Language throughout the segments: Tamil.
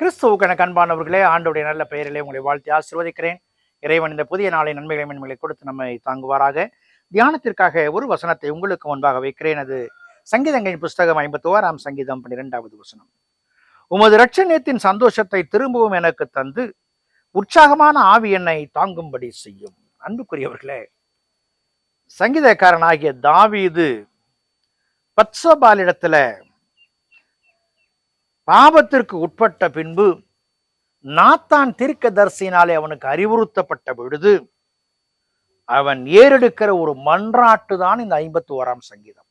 கிறிஸ்துவுக்கென அன்பானவர்களே ஆண்டுடைய நல்ல பெயரிலே உங்களை வாழ்த்தி ஆசீர்வதிக்கிறேன். இறைவன் இந்த புதிய நாளை நன்மைகளை மென்மைகளை கொடுத்து நம்மை தாங்குவாராக. தியானத்திற்காக ஒரு வசனத்தை உங்களுக்கு முன்பாக வைக்கிறேன். அது சங்கீதங்களின் புஸ்தகம் ஐம்பத்தி ஓராம் சங்கீதம் பன்னிரெண்டாவது வசனம். உமது ரட்சணியத்தின் சந்தோஷத்தை திரும்பவும் எனக்கு தந்து உற்சாகமான ஆவி என்னை தாங்கும்படி செய்யும். அன்புக்குரியவர்களே சங்கீதக்காரனாகிய தாவீது பத்சபாலிடத்துல பாபத்திற்கு உட்பட்ட பின்பு நாத்தான் தீர்க்கதரிசியினாலே அவனுக்கு அறிவுறுத்தப்பட்ட பொழுது அவன் ஏறெடுக்கிற ஒரு மன்றாட்டு தான் இந்த ஐம்பத்தி ஓராம் சங்கீதம்.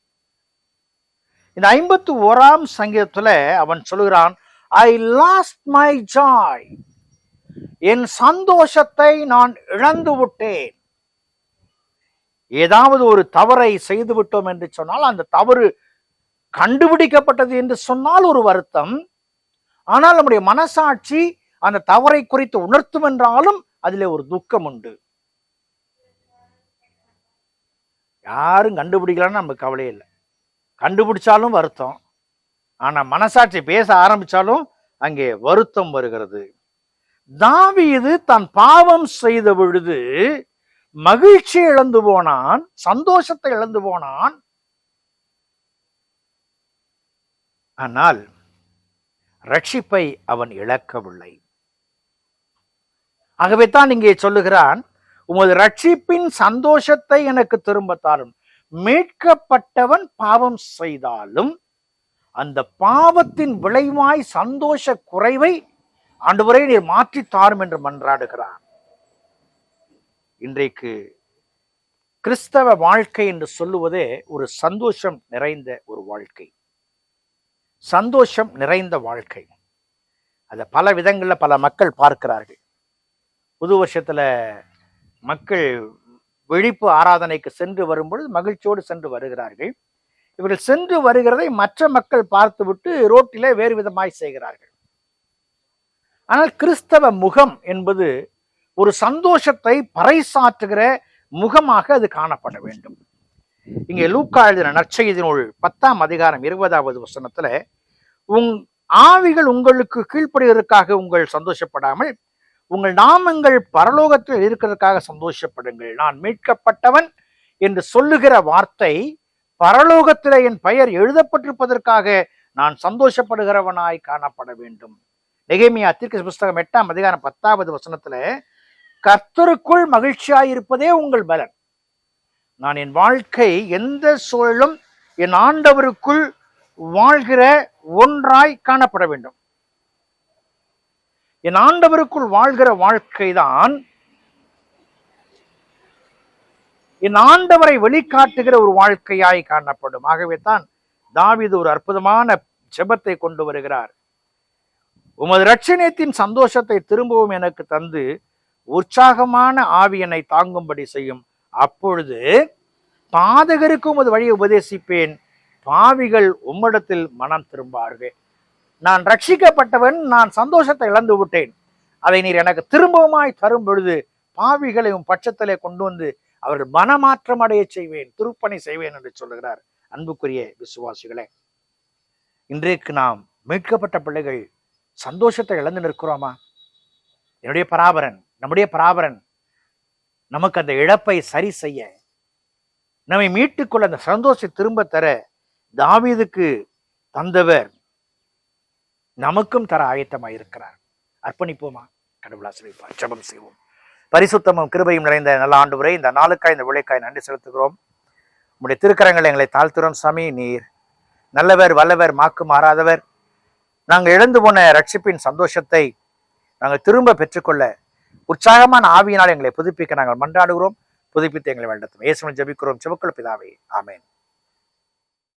இந்த ஐம்பத்தி ஓராம் சங்கீதத்துல அவன் சொல்லுகிறான் ஐ லாஸ்ட் மை ஜாய் என் சந்தோஷத்தை நான் இழந்து விட்டேன். ஏதாவது ஒரு தவறை செய்து விட்டோம் என்று சொன்னால் அந்த தவறு கண்டுபிடிக்கப்பட்டது என்று சொன்னால் ஒரு வருத்தம். ஆனால் நம்முடைய மனசாட்சி அந்த தவறை குறித்து உணர்த்தும் என்றாலும் அதிலே ஒரு துக்கம் உண்டு. யாரும் கண்டுபிடிக்கலன்னு நமக்கு கவலை இல்லை. கண்டுபிடிச்சாலும் வருத்தம். ஆனால் மனசாட்சி பேச ஆரம்பித்தாலும் அங்கே வருத்தம் வருகிறது. தாவீது தான் பாவம் செய்த பொழுது மகிழ்ச்சி இழந்து போனான் சந்தோஷத்தை இழந்து போனான். ஆனால் ரட்சிப்பை அவன் இழக்கவில்லை. ஆகவே தான் இங்கே சொல்லுகிறான் உமது ரட்சிப்பின் சந்தோஷத்தை எனக்கு திரும்ப தாரும் மீட்கப்பட்டவன் பாவம் செய்தாலும் அந்த பாவத்தின் விளைவாய் சந்தோஷ குறைவை ஆண்டவரை நீர் மாற்றி தாரும் என்று மன்றாடுகிறான். இன்றைக்கு கிறிஸ்தவ வாழ்க்கை என்று சொல்லுவதே ஒரு சந்தோஷம் நிறைந்த ஒரு வாழ்க்கை. சந்தோஷம் நிறைந்த வாழ்க்கை. அதை பல விதங்களில் பல மக்கள் பார்க்கிறார்கள். புது வருஷத்தில் மக்கள் விழிப்பு ஆராதனைக்கு சென்று வரும்பொழுது மகிழ்ச்சியோடு சென்று வருகிறார்கள். இவர்கள் சென்று வருகிறதை மற்ற மக்கள் பார்த்துவிட்டு ரோட்டிலே வேறு விதமாய் செய்கிறார்கள். ஆனால் கிறிஸ்தவ முகம் என்பது ஒரு சந்தோஷத்தை பறைசாற்றுகிற முகமாக அது காணப்பட வேண்டும். இங்கே லூக்கா எழுதின நற்செய்தினுள் பத்தாம் அதிகாரம் இருபதாவது வசனத்துல உங் ஆவிகள் உங்களுக்கு கீழ்ப்படுவதற்காக உங்கள் சந்தோஷப்படாமல் உங்கள் நாமங்கள் பரலோகத்தில் இருக்கிறதுக்காக சந்தோஷப்படுங்கள். நான் மீட்கப்பட்டவன் என்று சொல்லுகிற வார்த்தை பரலோகத்தில் என் பெயர் எழுதப்பட்டிருப்பதற்காக நான் சந்தோஷப்படுகிறவனாய் காணப்பட வேண்டும். நெகேமியா தீர்க்க புஸ்தகம் எட்டாம் அதிகாரம் பத்தாவது வசனத்துல கர்த்தருக்குள் மகிழ்ச்சியாயிருப்பதே உங்கள் பலன். நான் என் வாழ்க்கை எந்த சூழலும் என் ஆண்டவருக்குள் வாழ்கிற ஒன்றாய் காணப்பட வேண்டும். என் ஆண்டவருக்குள் வாழ்கிற வாழ்க்கை தான் என் ஆண்டவரை வெளிக்காட்டுகிற ஒரு வாழ்க்கையாய் காணப்படும். ஆகவே தான் தாவிது ஒரு அற்புதமான ஜெபத்தை கொண்டு வருகிறார். உமது ரட்சணியத்தின் சந்தோஷத்தை திரும்பவும் எனக்கு தந்து உற்சாகமான ஆவியனை தாங்கும்படி செய்யும். அப்பொழுது பாதகருக்கும் உமது வழியை உபதேசிப்பேன். பாவிகள் உம்மிடத்தில் மனம் திரும்பார்கள். நான் ரட்சிக்கப்பட்டவன் நான் சந்தோஷத்தை இழந்து விட்டேன். அதை நீர் எனக்கு திரும்பவுமாய் தரும் பொழுது பாவிகளை உன் பட்சத்திலே கொண்டு வந்து அவர்கள் மனமாற்றம் அடைய செய்வேன் திருப்பணி செய்வேன் என்று சொல்லுகிறார் அன்புக்குரிய விசுவாசிகளே. இன்றைக்கு நாம் மீட்கப்பட்ட பிள்ளைகள் சந்தோஷத்தை இழந்து நிற்கிறோமா? என்னுடைய பராபரன் நம்முடைய பராபரன் நமக்கு அந்த இழப்பை சரி செய்ய நம்மை மீட்டுக்கொள்ள அந்த சந்தோஷத்தை திரும்ப தர தாவீதுக்கு தந்தவர் நமக்கும் தர ஆயத்தமாக இருக்கிறார். அர்ப்பணிப்போமா? கடவுளா ஆசிரியப்பார் ஜபம் செய்வோம். பரிசுத்தமும் கிருபையும் நிறைந்த நல்ல ஆண்டு வரை இந்த நாளுக்காய் இந்த விளைக்காய் நன்றி செலுத்துகிறோம். உங்களுடைய திருக்கரங்களை எங்களை தாழ்த்துறோம் சாமி. நீர் நல்லவர் வல்லவர் மாக்கு மாறாதவர். நாங்கள் இழந்து போன ரட்சிப்பின் சந்தோஷத்தை நாங்கள் திரும்ப பெற்றுக்கொள்ள உற்சாகமான ஆவியினால் எங்களை புதுப்பிக்க நாங்கள் மன்றாடுகிறோம். புதுப்பித்து எங்களை வழிநடத்தும். ஏசுமன் ஜபிக்கிறோம். சிவக்குள் பிதாவே. ஆமேன்.